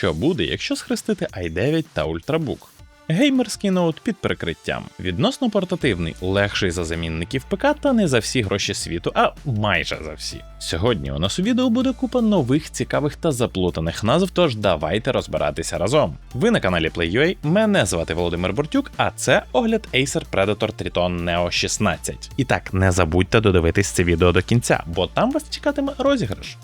що буде, якщо схрестити i9 та Ultrabook. Геймерський ноут під прикриттям, відносно портативний, легший за замінників ПК та не за всі гроші світу, а майже за всі. Сьогодні у нас у відео буде купа нових, цікавих та заплутаних назв, тож давайте розбиратися разом. Ви на каналі PlayUA, мене звати Володимир Бортюк, а це огляд Acer Predator Triton Neo 16. І так, не забудьте додивитись це відео до кінця, бо там вас чекатиме розіграш.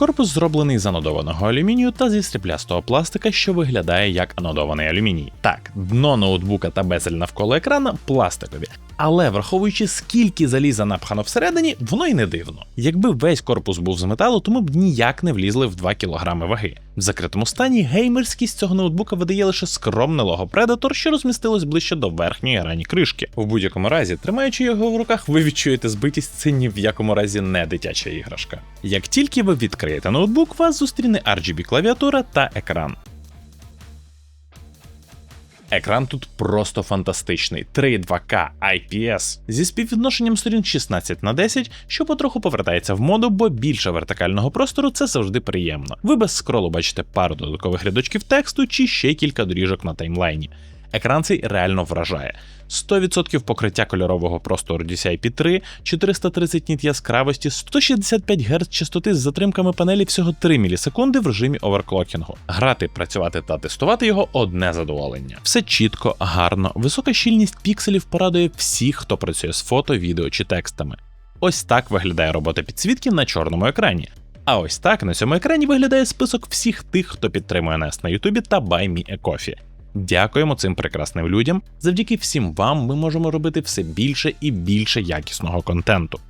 Корпус зроблений з анодованого алюмінію та зі стріплястого пластика, що виглядає як анодований алюміній. Так, дно ноутбука та безель навколо екрана пластикові. Але враховуючи скільки заліза напхано всередині, воно й не дивно. Якби весь корпус був з металу, то ми б ніяк не влізли в 2 кг ваги. В закритому стані геймерськість цього ноутбука видає лише скромне лого Predator, що розмістилось ближче до верхньої грані кришки. В будь-якому разі, тримаючи його в руках, ви відчуєте збитість, це ні в якому разі не дитяча іграшка. Як тільки ви відкриєте ноутбук, вас зустріне RGB клавіатура та екран. Екран тут просто фантастичний. 3.2К IPS зі співвідношенням сторін 16 на 10, що потроху повертається в моду, бо більше вертикального простору це завжди приємно. Ви без скролу бачите пару додаткових рядочків тексту чи ще кілька доріжок на таймлайні. Екран цей реально вражає. 100% покриття кольорового простору DCI-P3, 430 ніт яскравості, 165 Гц частоти з затримками панелі всього 3 мілісекунди в режимі оверклокінгу. Грати, працювати та тестувати його одне задоволення. Все чітко, гарно, висока щільність пікселів порадує всіх, хто працює з фото, відео чи текстами. Ось так виглядає робота підсвітки на чорному екрані. А ось так на цьому екрані виглядає список всіх тих, хто підтримує нас на Ютубі та BuyMeACoffee. Дякуємо цим прекрасним людям. Завдяки всім вам ми можемо робити все більше і більше якісного контенту.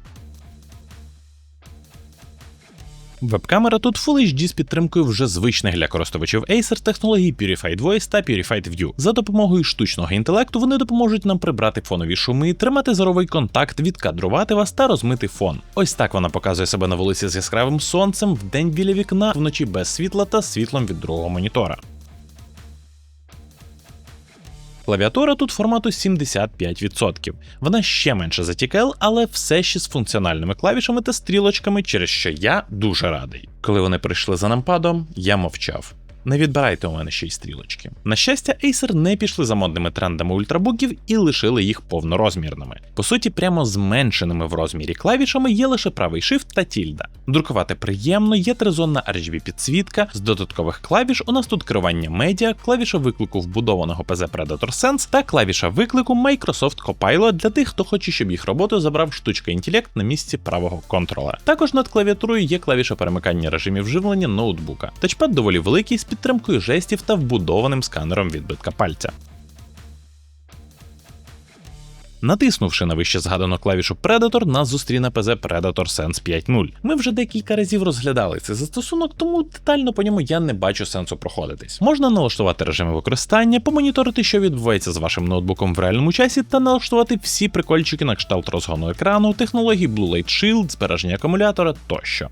Веб-камера тут Full HD з підтримкою вже звичних для користувачів Acer технологій Purified Voice та Purified View. За допомогою штучного інтелекту вони допоможуть нам прибрати фонові шуми, тримати зоровий контакт, відкадрувати вас та розмити фон. Ось так вона показує себе на вулиці з яскравим сонцем, вдень біля вікна, вночі без світла та світлом від другого монітора. Клавіатура тут формату 75%. Вона ще менше за TKL, але все ще з функціональними клавішами та стрілочками, через що я дуже радий. Коли вони прийшли за нампадом, я мовчав. Не відбирайте у мене ще й стрілочки. На щастя, Acer не пішли за модними трендами ультрабуків і лишили їх повнорозмірними. По суті, прямо зменшеними в розмірі клавішами є лише правий shift та тільда. Друкувати приємно, є тризонна RGB підсвітка. З додаткових клавіш у нас тут керування медіа, клавіша виклику вбудованого PZ Predator Sense та клавіша виклику Microsoft Copilot для тих, хто хоче, щоб їх роботу забрав штучка інтелект на місці правого контрола. Також над клавіатурою є клавіша перемикання режимів живлення ноутбука. Тачпад доволі великий підтримкою жестів та вбудованим сканером відбитка пальця. Натиснувши на вище згадану клавішу Predator, нас зустріне PZ Predator Sense 5.0. Ми вже декілька разів розглядали цей застосунок, тому детально по ньому я не бачу сенсу проходитись. Можна налаштувати режими використання, помоніторити, що відбувається з вашим ноутбуком в реальному часі, та налаштувати всі прикольчики на кшталт розгону екрану, технології Blue Light Shield, збереження акумулятора тощо.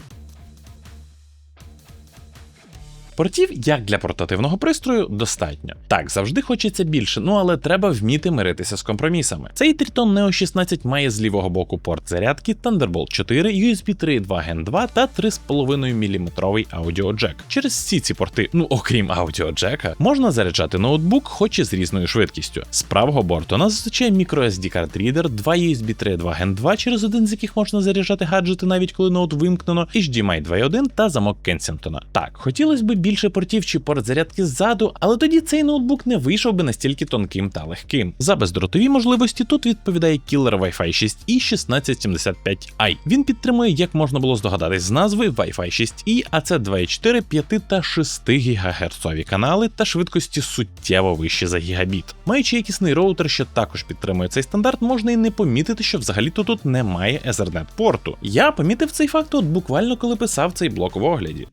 Портів, як для портативного пристрою, достатньо. Так, завжди хочеться більше, ну але треба вміти миритися з компромісами. Цей Triton Neo 16 має з лівого боку порт зарядки Thunderbolt 4, USB 3.2 Gen 2 та 3,5 мм аудіоджек. Через всі ці порти, ну окрім аудіоджека, можна заряджати ноутбук, хоч і з різною швидкістю. З правого борту нас зустрічає microSD карт рідер, 2 USB 3.2 Gen 2, через один з яких можна заряджати гаджети, навіть коли ноут вимкнено, HDMI 2.1 та замок Кенсінгтона. Так, хотілося б більше портів чи порт зарядки ззаду, але тоді цей ноутбук не вийшов би настільки тонким та легким. За бездротові можливості тут відповідає кілер Wi-Fi 6 e 1675i. Він підтримує, як можна було здогадатись з назви Wi-Fi 6 e а це 2,4, 5 та 6 ГГц канали та швидкості суттєво вищі за гігабіт. Маючи якісний роутер, що також підтримує цей стандарт, можна і не помітити, що взагалі-то тут немає Ethernet порту. Я помітив цей факт от буквально коли писав цей блок в огляді.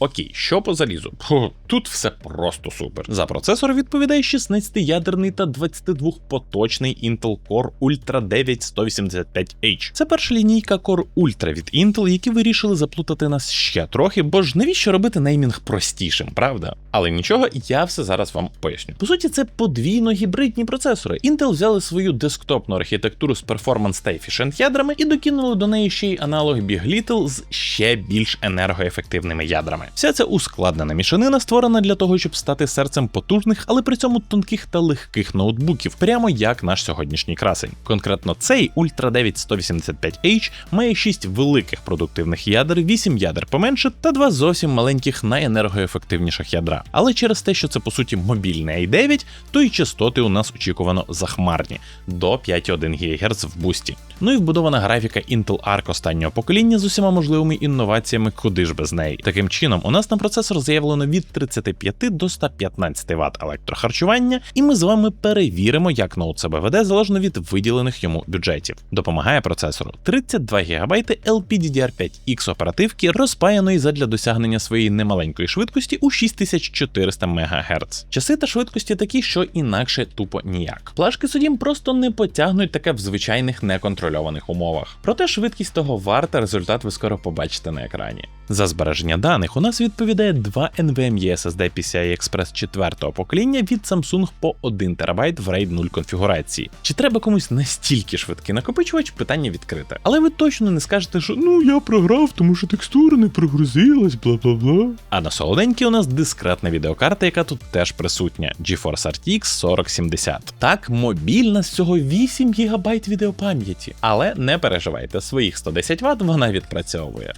Окей, що по залізу? Фу, тут все просто супер. За процесор відповідає 16-ядерний та 22-поточний Intel Core Ultra 9 185H. Це перша лінійка Core Ultra від Intel, які вирішили заплутати нас ще трохи, бо ж навіщо робити неймінг простішим, правда? Але нічого, я все зараз вам поясню. По суті, це подвійно гібридні процесори. Intel взяли свою десктопну архітектуру з перформанс та efficient ядрами і докинули до неї ще й аналог Big Little з ще більш енергоефективними ядрами. Вся ця ускладнена мішанина створена для того, щоб стати серцем потужних, але при цьому тонких та легких ноутбуків, прямо як наш сьогоднішній красень. Конкретно цей Ultra 9 185H має 6 великих продуктивних ядер, 8 ядер поменше та два зовсім маленьких найенергоефективніших ядра. Але через те, що це по суті мобільний i9, то і частоти у нас очікувано захмарні до 5,1 ГГц в бусті. Ну і вбудована графіка Intel Arc останнього покоління з усіма можливими інноваціями, куди ж без неї. Таким чином, у нас на процесор заявлено від 35 до 115 Вт електрохарчування, і ми з вами перевіримо, як ноут себе веде залежно від виділених йому бюджетів. Допомагає процесору 32 ГБ LPDDR5X оперативки, розпаяної задля досягнення своєї немаленької швидкості у 6400 МГц. Часи та швидкості такі, що інакше тупо ніяк. Плашки Sudім просто не потягнуть таке в звичайних неконтрольованих умовах. Проте швидкість того варта, результат ви скоро побачите на екрані. За збереження даних у нас відповідає два NVMe SSD PCI Express 4 покоління від Samsung по 1 ТБ в RAID 0 конфігурації. Чи треба комусь настільки швидкий накопичувач? Питання відкрите. Але ви точно не скажете, що ну я програв, тому що текстура не прогрузилась, бла бла бла. А на солоденькій у нас дискретна відеокарта, яка тут теж присутня: GeForce RTX 4070. Так, мобільна з цього 8 ГБ відеопам'яті. Але не переживайте, своїх 110 Вт вона відпрацьовує.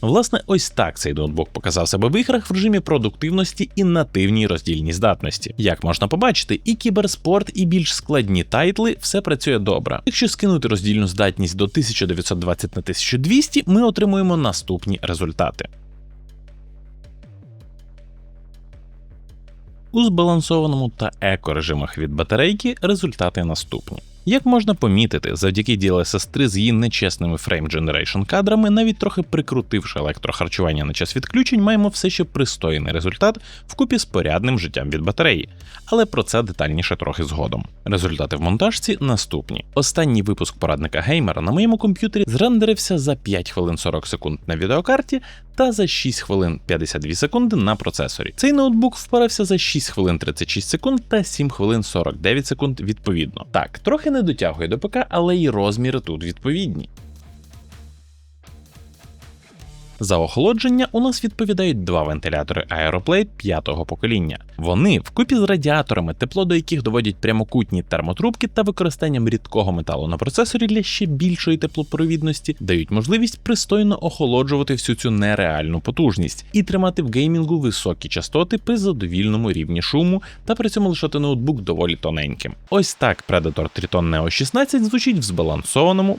Власне, ось так цей ноутбук показав себе в іграх в режимі продуктивності і нативній роздільній здатності. Як можна побачити, і кіберспорт, і більш складні тайтли все працює добре. Якщо скинути роздільну здатність до 1920 на 1200, ми отримуємо наступні результати. У збалансованому та еко режимах від батарейки результати наступні. Як можна помітити, завдяки DLSS 3 з її нечесними Frame Generation кадрами, навіть трохи прикрутивши електрохарчування на час відключень, маємо все ще пристойний результат вкупі з порядним життям від батареї. Але про це детальніше трохи згодом. Результати в монтажці наступні. Останній випуск порадника геймера на моєму комп'ютері зрендерився за 5 хвилин 40 секунд на відеокарті та за 6 хвилин 52 секунди на процесорі. Цей ноутбук впорався за 6 хвилин 36 секунд та 7 хвилин 49 секунд відповідно. Так, трохи не дотягує до ПК, але й розміри тут відповідні. За охолодження у нас відповідають два вентилятори Aeroplate п'ятого покоління. Вони, вкупі з радіаторами, тепло до яких доводять прямокутні термотрубки та використанням рідкого металу на процесорі для ще більшої теплопровідності, дають можливість пристойно охолоджувати всю цю нереальну потужність і тримати в геймінгу високі частоти при задовільному рівні шуму та при цьому лишати ноутбук доволі тоненьким. Ось так Predator Triton Neo 16 звучить в збалансованому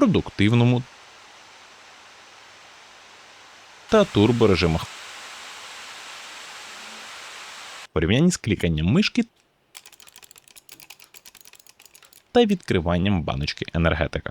продуктивному та турборежимах. В порівнянні з кліканням мишки та відкриванням баночки енергетика.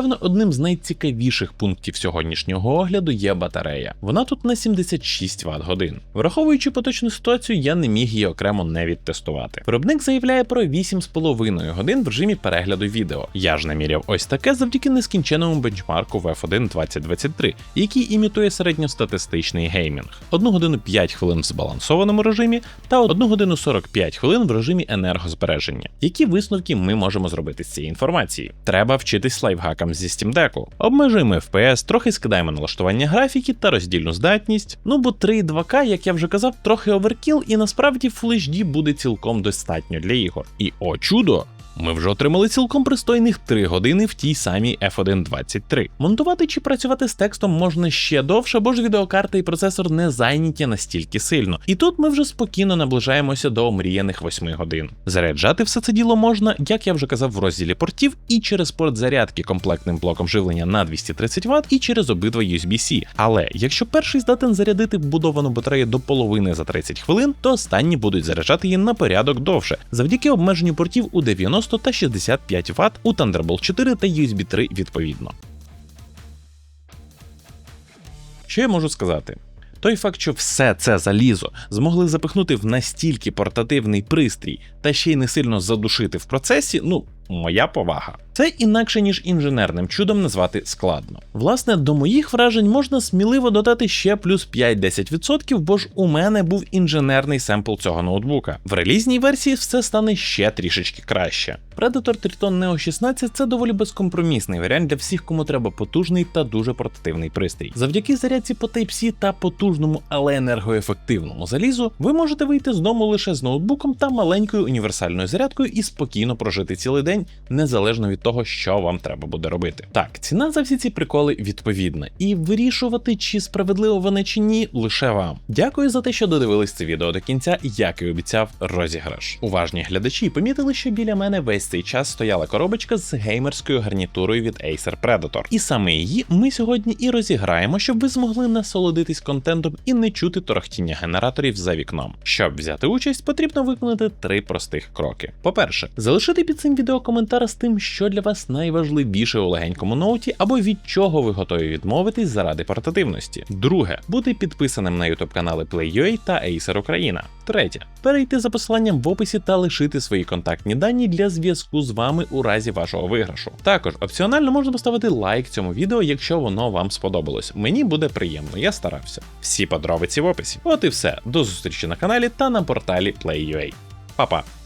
Певно, одним з найцікавіших пунктів сьогоднішнього огляду є батарея. Вона тут на 76 Вт годин. Враховуючи поточну ситуацію, я не міг її окремо не відтестувати. Виробник заявляє про 8,5 годин в режимі перегляду відео. Я ж наміряв ось таке завдяки нескінченному бенчмарку в F1 2023, який імітує середньостатистичний геймінг. 1 годину 5 хвилин в збалансованому режимі та 1 годину 45 хвилин в режимі енергозбереження. Які висновки ми можемо зробити з цієї інформації? Треба вчитись лайфхак атакам зі Steam Deck. Обмежуємо FPS, трохи скидаємо налаштування графіки та роздільну здатність. Ну бо 3.2К, як я вже казав, трохи оверкіл, і насправді Full HD буде цілком достатньо для ігор. І о чудо! Ми вже отримали цілком пристойних 3 години в тій самій F1.23. Монтувати чи працювати з текстом можна ще довше, бо ж відеокарта і процесор не зайняті настільки сильно. І тут ми вже спокійно наближаємося до омріяних 8 годин. Заряджати все це діло можна, як я вже казав, в розділі портів, і через порт зарядки комплектним блоком живлення на 230 Вт, і через обидва USB-C. Але якщо перший здатен зарядити вбудовану батарею до половини за 30 хвилин, то останні будуть заряджати її на порядок довше, завдяки обмеженню портів у 90 та 65 Вт у Thunderbolt 4 та USB 3 відповідно. Що я можу сказати? Той факт, що все це залізо змогли запихнути в настільки портативний пристрій та ще й не сильно задушити в процесі, ну, моя повага. Це інакше ніж інженерним чудом назвати складно. Власне, до моїх вражень можна сміливо додати ще плюс 5-10%, бо ж у мене був інженерний семпл цього ноутбука. В релізній версії все стане ще трішечки краще. Predator Triton Neo 16 це доволі безкомпромісний варіант для всіх, кому треба потужний та дуже портативний пристрій. Завдяки зарядці по Type-C та потужному, але енергоефективному залізу, ви можете вийти з дому лише з ноутбуком та маленькою універсальною зарядкою і спокійно прожити цілий день, незалежно від того, що вам треба буде робити. Так, ціна за всі ці приколи відповідна, і вирішувати, чи справедливо вони чи ні, лише вам. Дякую за те, що додивились це відео до кінця, як і обіцяв розіграш. Уважні глядачі помітили, що біля мене весь цей час стояла коробочка з геймерською гарнітурою від Acer Predator. І саме її ми сьогодні і розіграємо, щоб ви змогли насолодитись контентом і не чути торохтіння генераторів за вікном. Щоб взяти участь, потрібно виконати три простих кроки. По-перше, залишити під цим відео коментар з тим, що для вас найважливіше у легенькому ноуті, або від чого ви готові відмовитись заради портативності. Друге, бути підписаним на YouTube канали PlayUA та Acer Україна. Третє, перейти за посиланням в описі та лишити свої контактні дані для зв'язку з вами у разі вашого виграшу. Також опціонально можна поставити лайк цьому відео, якщо воно вам сподобалось. Мені буде приємно, я старався. Всі подробиці в описі. От і все. До зустрічі на каналі та на порталі PlayUA. Па-па!